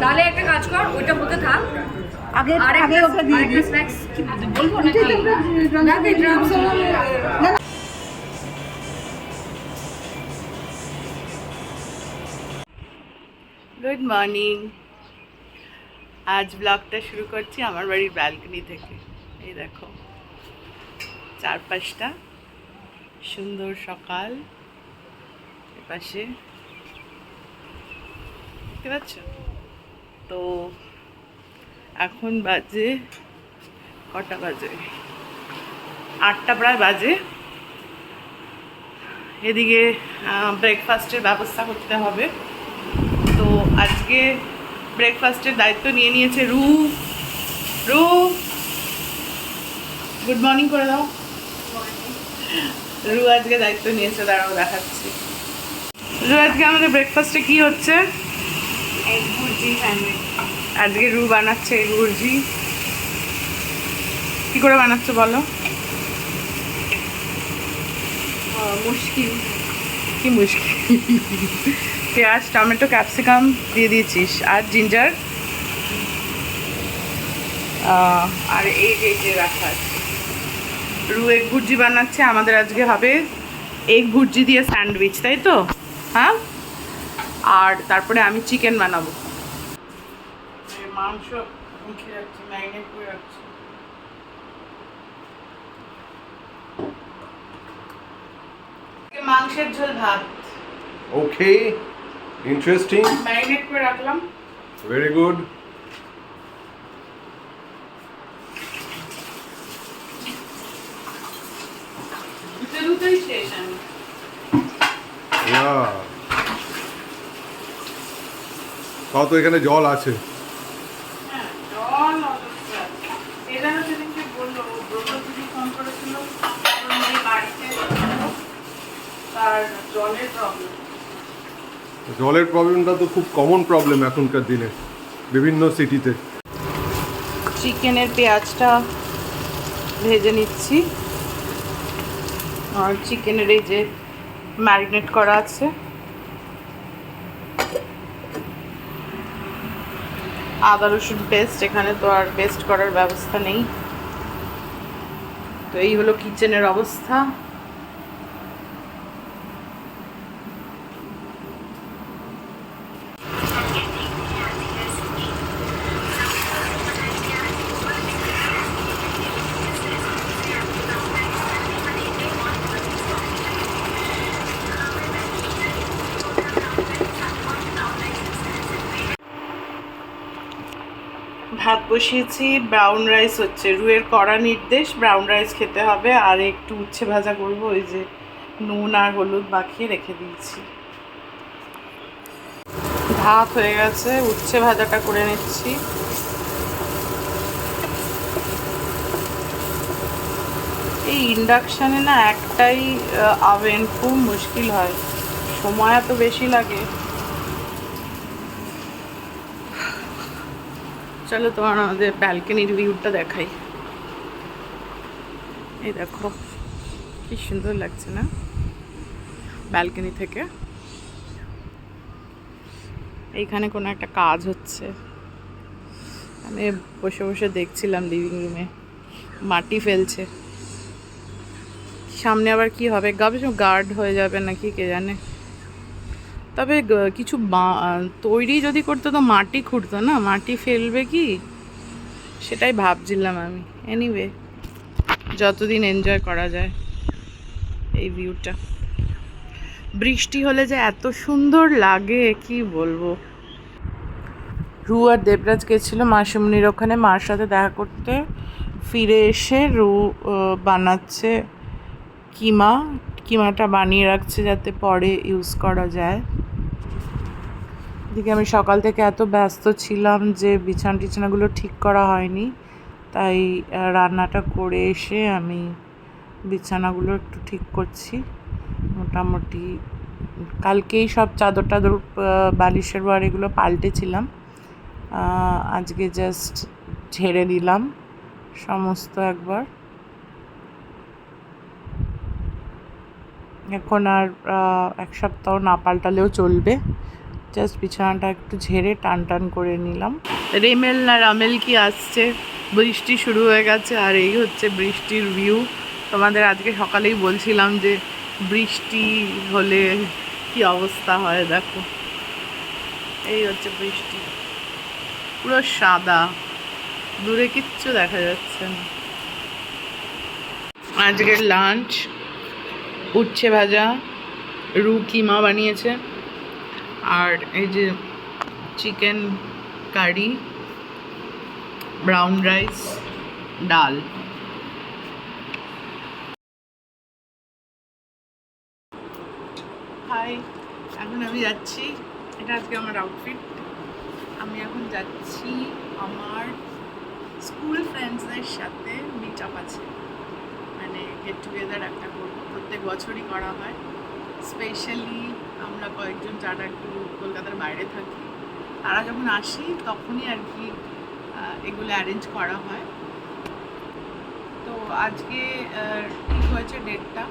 তাহলে একটা কাজ কর ওইটা হতে থাক। আগে আগে ওটা দিয়ে দিই স্ন্যাক্স কি বলব নাকি? না কি ড্রামস গুড মর্নিং আজ ব্লগটা শুরু করছি আমার বাড়ির ব্যালকনি থেকে। এই দেখো চারপাশটা সুন্দর সকাল। এপাশে দেখতে পাচ্ছ? তো এখন বাজে কটা বাজে? আটটা প্রায় বাজে। এদিকে ব্রেকফাস্টের ব্যবস্থা করতে হবে। তো আজকে ব্রেকফাস্টের দায়িত্ব নিয়ে নিয়েছে রু। রু গুড মর্নিং করে দাও। রু আজকে দায়িত্ব নিয়েছে, দাঁড়াও দেখাচ্ছি। রু, আজকে আমাদের ব্রেকফাস্টে কি হচ্ছে? আজকে রু বানাচ্ছে গুরজি কি করে বানাচ্ছে বলো? মুশকিল। কি মুশকিল? পেঁয়াজ টমেটো ক্যাপসিকাম দিয়ে দিয়েছিস। আর জিঞ্জার? আর এই যে যে রাখা আছে। রু এগ ভুর্জি বানাচ্ছে আমাদের আজকে হবে এগ ভুর্জি দিয়ে স্যান্ডউইচ তাই তো? হ্যাঁ? আর তারপরে আমি চিকেন বানাবো। মাংস মুখে রাখছি ম্যারিনেট করে রাখছি। মাংসের ঝোল ভাত। Okay, interesting, ম্যারিনেট করে রাখলাম। শেষ আমি। Yeah. তাও তো এখানে জল আছে। হ্যাঁ জলের প্রবলেমটা তো খুব কমন প্রবলেম এখনকার দিনে বিভিন্ন সিটিতে চিকেনের পেঁয়াজটা ভেজে নিচ্ছি। আর চিকেনের এই যে ম্যারিনেট করা আছে। আদা, রসুন পেস্ট এখানে তো আর পেস্ট করার ব্যবস্থা নেই। তো এই হলো কিচেনের অবস্থা। ভাত বসিয়েছি ব্রাউন রাইস হচ্ছে। রুয়ের কড়া নির্দেশ ব্রাউন রাইস খেতে হবে, আর একটু উচ্ছে ভাজা করব, ওই যে নুন আর হলুদ মাখিয়ে রেখে দিয়েছি। ভাত হয়ে গেছে, উচ্ছে ভাজাটা করে নিচ্ছি। এই ইন্ডাকশানে না একটাই আভেন খুব মুশকিল হয়। সময় এত বেশি লাগে। চলো তোমার আমাদের ব্যালকনির ভিউটা দেখাই। এই দেখো, কি সুন্দর লাগছে না? ব্যালকনি থেকে। এইখানে কোনো একটা কাজ হচ্ছে। আমি বসে বসে দেখছিলাম লিভিং রুমে মাটি ফেলছে। সামনে আবার কি হবে? গার্ড হয়ে যাবে নাকি কে জানে? তবে কিছু তৈরি যদি করতো তো মাটি খুঁড়তো না? মাটি ফেলবে কি? সেটাই ভাবছিলাম আমি। এনিওয়ে যতদিন এনজয় করা যায় এই ভিউটা বৃষ্টি হলে যে এত সুন্দর লাগে, কি বলব? রু আর দেবরাজ গেছিল মাসিমণির ওখানে, মার সাথে দেখা করতে। ফিরে এসে রু বানাচ্ছে কিমা, কিমাটা বানিয়ে রাখছে যাতে পরে ইউজ করা যায়। এদিকে আমি সকাল থেকে এত ব্যস্ত ছিলাম যে বিছানা টিছানাগুলো ঠিক করা হয়নি। তাই রান্নাটা করে এসে আমি বিছানাগুলো একটু ঠিক করছি। মোটামুটি কালকেই সব চাদর টাদর বালিশের বার এগুলো পাল্টেছিলাম। আজকে জাস্ট ঝেড়ে দিলাম সমস্ত একবার। এখন আর এক সপ্তাহ না পাল্টালেও চলবে। জাস্ট বিছানাটা একটু ঝেড়ে টান টান করে নিলাম। রেমেল না রামেল কি আসছে? বৃষ্টি শুরু হয়ে গেছে আর এই হচ্ছে বৃষ্টির ভিউ তোমাদের আজকে সকালেই বলছিলাম যে বৃষ্টি হলে কি অবস্থা হয় দেখো। এই হচ্ছে বৃষ্টি। পুরো সাদা। দূরে কিচ্ছু দেখা যাচ্ছে না। আজকের লাঞ্চ উচ্ছে ভাজা রু কিমা বানিয়েছে। আর এই যে চিকেন কারি ব্রাউন রাইস ডাল। হাই এখন আমি যাচ্ছি। এটা আজকে আমার আউটফিট আমি এখন যাচ্ছি আমার স্কুল ফ্রেন্ডসদের সাথে মিট আপ আছে। মানে গেট টুগেদার একটা করব। প্রত্যেক বছরই করা হয়। স্পেশালি আমরা কয়েকজন যারা একটু কলকাতার বাইরে থাকি, তারা যখন আসি তখনই আর কি এগুলো অ্যারেঞ্জ করা হয়। তো আজকে ঠিক হয়েছে ডেটটা।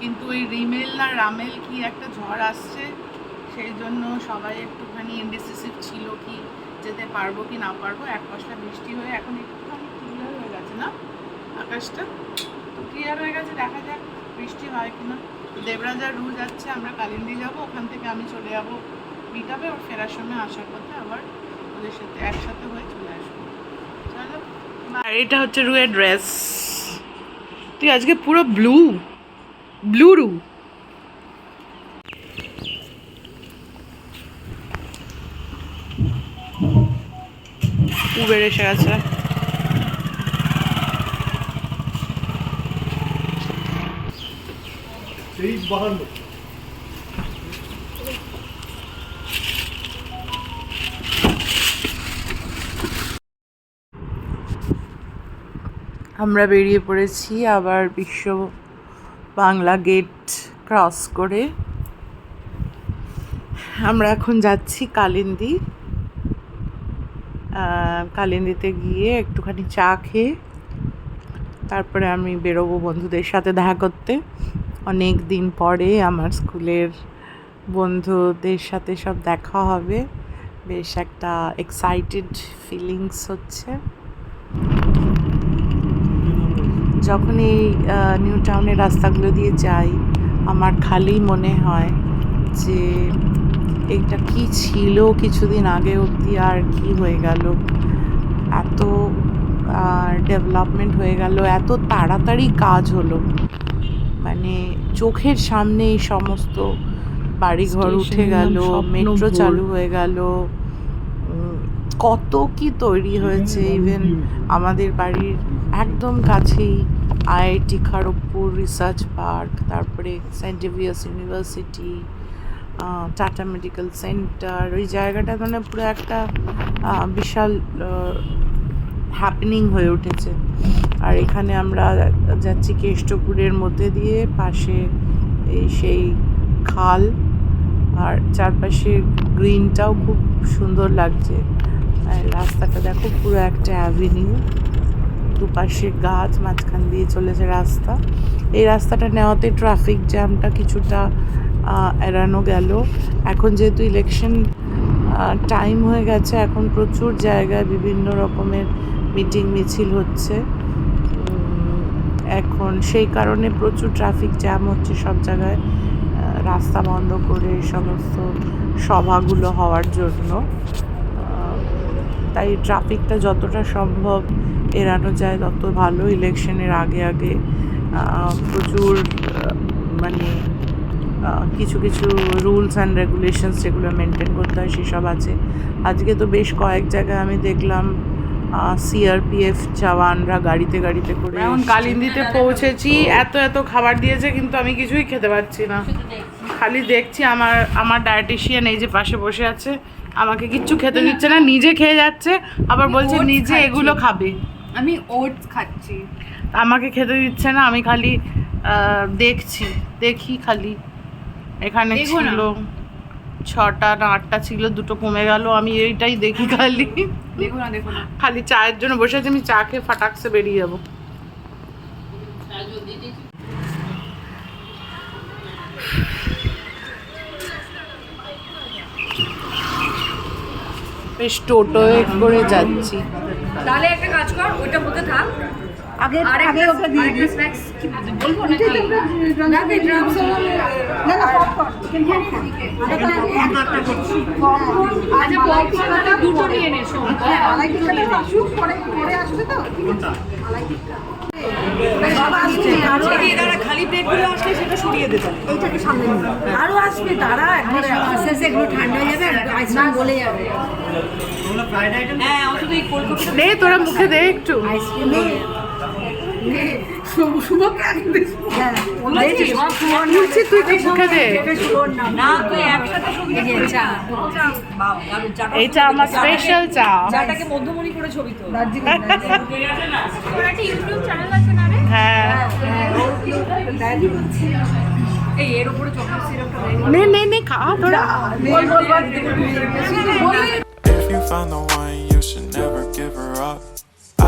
কিন্তু ওই রিমেল না রামেল কি একটা ঝড় আসছে, সেই জন্য সবাই একটুখানি ইনডিসিসিভ ছিল কি যেতে পারব কি না পারব। এক পশলা বৃষ্টি হয়ে এখন একটুখানি ক্লিয়ার হয়ে গেছে না, আকাশটা? তো ক্লিয়ার হয়ে গেছে, দেখা যাক বৃষ্টি হয় কিনা? দেবরাজ আর রু যাচ্ছে, আমরা কালিন্দি যাব, ওখান থেকে আমি চলে যাব মিটাবে ওর ফেরার সময় আসার পথে আবার ওদের সাথে একসাথে হয়ে চলে আসব। চলো আর এটা হচ্ছে রুয়ের ড্রেস। তুই আজকে পুরো ব্লু ব্লু রু। উবের এসে গেছে। সেই বাহান্ন আমরা বেরিয়ে পড়েছি আবার বিশ্ব বাংলা গেট ক্রস করে। আমরা এখন যাচ্ছি কালিন্দি। কালিন্দিতে গিয়ে একটুখানি চা খেয়ে তারপরে আমি বেরোবো বন্ধুদের সাথে দেখা করতে। অনেক দিন পরে আমার স্কুলের বন্ধুদের সাথে সব দেখা হবে। বেশ একটা এক্সাইটেড ফিলিংস হচ্ছে। যখন এই নিউ টাউনের রাস্তাগুলো দিয়ে যাই, আমার খালি মনে হয় যে এটা কি ছিল কিছুদিন আগে অবধি, আর কি হয়ে গেল? এত ডেভেলপমেন্ট হয়ে গেল, এত তাড়াতাড়ি কাজ হলো। মানে চোখের সামনে এই সমস্ত বাড়িঘর উঠে গেল মেট্রো চালু হয়ে গেল। কত কি তৈরি হয়েছে ইভেন আমাদের বাড়ির একদম কাছেই আইআইটি খড়গপুর রিসার্চ পার্ক তারপরে saint Xavier's university Tata medical centre ওই জায়গাটা মানে পুরো একটা বিশাল হ্যাপেনিং হয়ে উঠেছে। আর এখানে আমরা যাচ্ছি কেষ্টপুরের মধ্যে দিয়ে, পাশে এই সেই খাল, আর চারপাশে গ্রিনটাও খুব সুন্দর লাগছে। আর রাস্তাটা দেখো, পুরো একটা অ্যাভিনিউ। দুপাশে গাছ, মাঝখান দিয়ে চলেছে রাস্তা। এই রাস্তাটা নেওয়াতে ট্রাফিক জ্যামটা কিছুটা এড়ানো গেল। এখন যেহেতু ইলেকশন টাইম হয়ে গেছে, এখন প্রচুর জায়গায় বিভিন্ন রকমের মিটিং, মিছিল হচ্ছে। এখন সেই কারণে প্রচুর ট্রাফিক জ্যাম হচ্ছে সব জায়গায়। রাস্তা বন্ধ করে সমস্ত সভাগুলো হওয়ার জন্য। তাই ট্রাফিকটা যতটা সম্ভব এড়ানো যায়, তত ভালো। ইলেকশনের আগে আগে প্রচুর মানে কিছু কিছু রুলস অ্যান্ড রেগুলেশনস যেগুলো মেনটেন করতে হয়, সেসব আছে। আজকে তো বেশ কয়েক জায়গায় আমি দেখলাম সিআরপিএফ জওয়ানরা গাড়িতে গাড়িতে করে এখন কালিন্দিতে পৌঁছেছি এত এত খাবার দিয়েছে কিন্তু আমি কিছুই খেতে পারছি না। খালি দেখছি আমার আমার ডায়েটিশিয়ান এই যে পাশে বসে আছে আমাকে কিচ্ছু খেতে দিচ্ছে না নিজে খেয়ে যাচ্ছে আবার বলছে নিজে এগুলো খাবে। আমি ওটস খাচ্ছি। আমাকে খেতে দিচ্ছে না আমি খালি দেখছি দেখি খালি। এখানে ছিল ছটা না আটটা ছিল দুটো কমে গেল আমি এইটাই দেখি খালি। খালি চায়ের জন্য বসে আছি আমি চা খেয়ে ফাটাকসে বেরিয়ে যাব। বেশ টোটোয় করে যাচ্ছি। তাহলে একটা কাজ কর ওইটা মধ্যে থাক। আগে আগে ওকে দিয়ে দিই। স্ন্যাক্স কি বলব না ড্রামস না না পপকর্ন পপকর্ন আজ পপকর্নটা দুটো নিয়ে আলাই হ্যাঁ, হ্যাঁ, পরে। পরে আসবে তো? আচ্ছা। আচ্ছা, আচ্ছা। খালি প্লেটগুলো আসলে সেটা সরিয়ে এইটাকে সামনে হ্যাঁ। আরও আসবে তারা আস্তে আস্তে এগুলো ঠান্ডা হয়ে যাবে আইসক্রিম গলে যাবে। দে তোরা মুখে দে একটু। আইসক্রিম এই যে চা আমার স্পেশাল চা চাটাকে মধ্যমণি করে ছবি তো হ্যাঁ নে নে নে খা তোরা If you found the one, you should never give her up.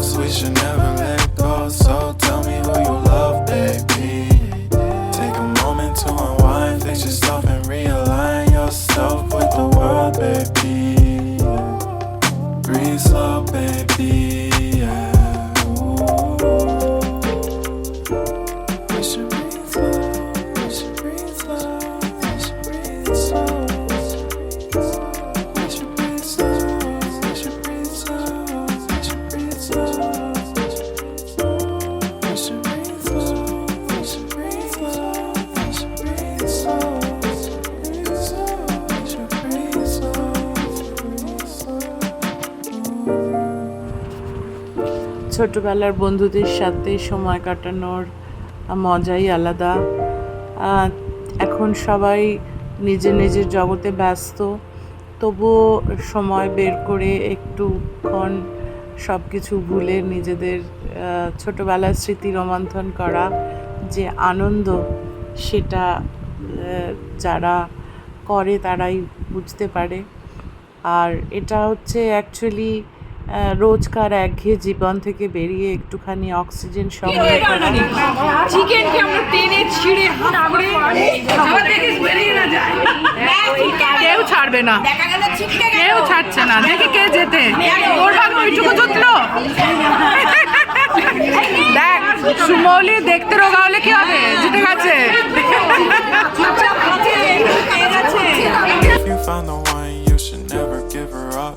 close, we should never let go. So tell me who you love, baby. Take a moment to unwind, fix yourself and realign yourself with the world, baby. Breathe slow, baby. ছোটবেলার বন্ধুদের সাথে সময় কাটানোর মজাই আলাদা। এখন সবাই নিজের নিজের জগতে ব্যস্ত, তবুও সময় বের করে একটুক্ষণ সব কিছু ভুলে নিজেদের ছোটবেলার স্মৃতি রোমন্থন করা যে আনন্দ, সেটা যারা করে তারাই বুঝতে পারে। আর এটা হচ্ছে অ্যাকচুয়ালি রোজকার একঘেয়ে জীবন থেকে বেরিয়ে একটুখানি অক্সিজেন সংগ্রহ করা। চিকেনকে আমরা টেনে ছিঁড়ে কেউ ছাড়বে না। কেউ ছাড়ছে না। দেখি কে যেতে ওর ভাগ ওইটুকু জুতলো দেখ সুমৌলি দেখতে রোগা হলে কি হবে? জিতে গেছে। If you found the one, you should never give her up.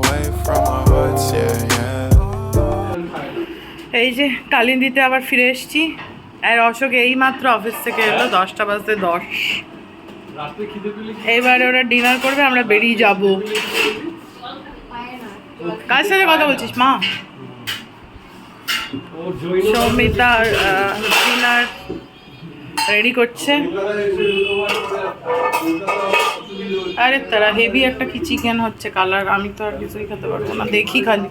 এই যে কালিন্দিতে আবার ফিরে এসেছি। আর অশোক এই মাত্র অফিস থেকে এলো দশটা বাজতে দশ। এবারে ওরা ডিনার করবে আমরা বেরিয়ে যাব। কার সাথে কথা বলছিস? মা। সৌমিতা ডিনার রেডি করছে। আরে তারা হেভি একটা কি চিকেন হচ্ছে? কালার আমি তো আর কিছুই খেতে পারব না। দেখি খালি।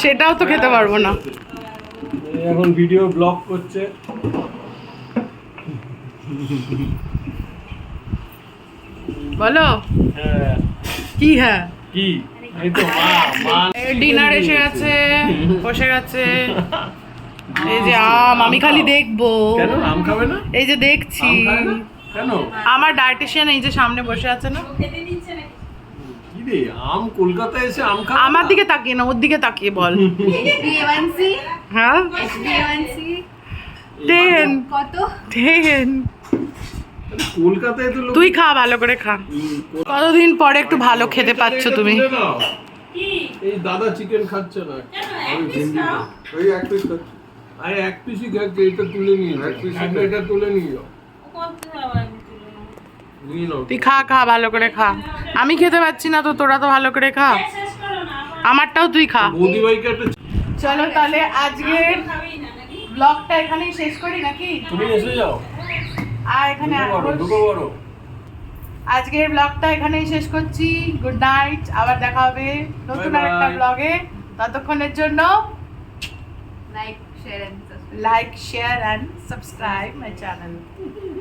সেটাও তো খেতে পারব না। এখন ভিডিও ব্লগ করছে। বলো? হ্যাঁ। কি হ্যাঁ? কি? ডিনার এসে গেছে বসে গেছে। এই যে আম আমি খালি দেখব। কেন? আম খাবে না? এই যে দেখছি? কেন? আমার ডায়েটিশিয়ান এই যে সামনে বসে আছে না? আম কলকাতায় এসে আম খাবে আমার দিকে তাকিয়ে না ওর দিকে তাকিয়ে বল। হ্যাঁ? টেন কত? টেন কলকাতায় তো তুই খা ভালো করে খা। কতদিন পরে একটু ভালো খেতে পাচ্ছ তুমি? এই দাদা চিকেন খাচ্ছে না। আমি ভেন্ডি খাই। ওই এক পিস আরে এক পিসই খাচ্ছে এটা তুলে নিয়ে যাও এক একটা এটা তুলে নিয়ে যাও। তুই খা খা ভালো করে খা। আমি খেতে পাচ্ছি না তো তোরা তো ভালো করে খা। আমারটাও তুই খা। চলো তাহলে আজকের ব্লগটা এখানেই শেষ করি নাকি? তুমি এসে যাও। আর এখানে। আজকের ব্লগটা এখানেই শেষ করছি। গুড নাইট আবার দেখা হবে নতুন আরেকটা ব্লগে। ততক্ষণের জন্য share and subscribe. Like, share and subscribe my channel.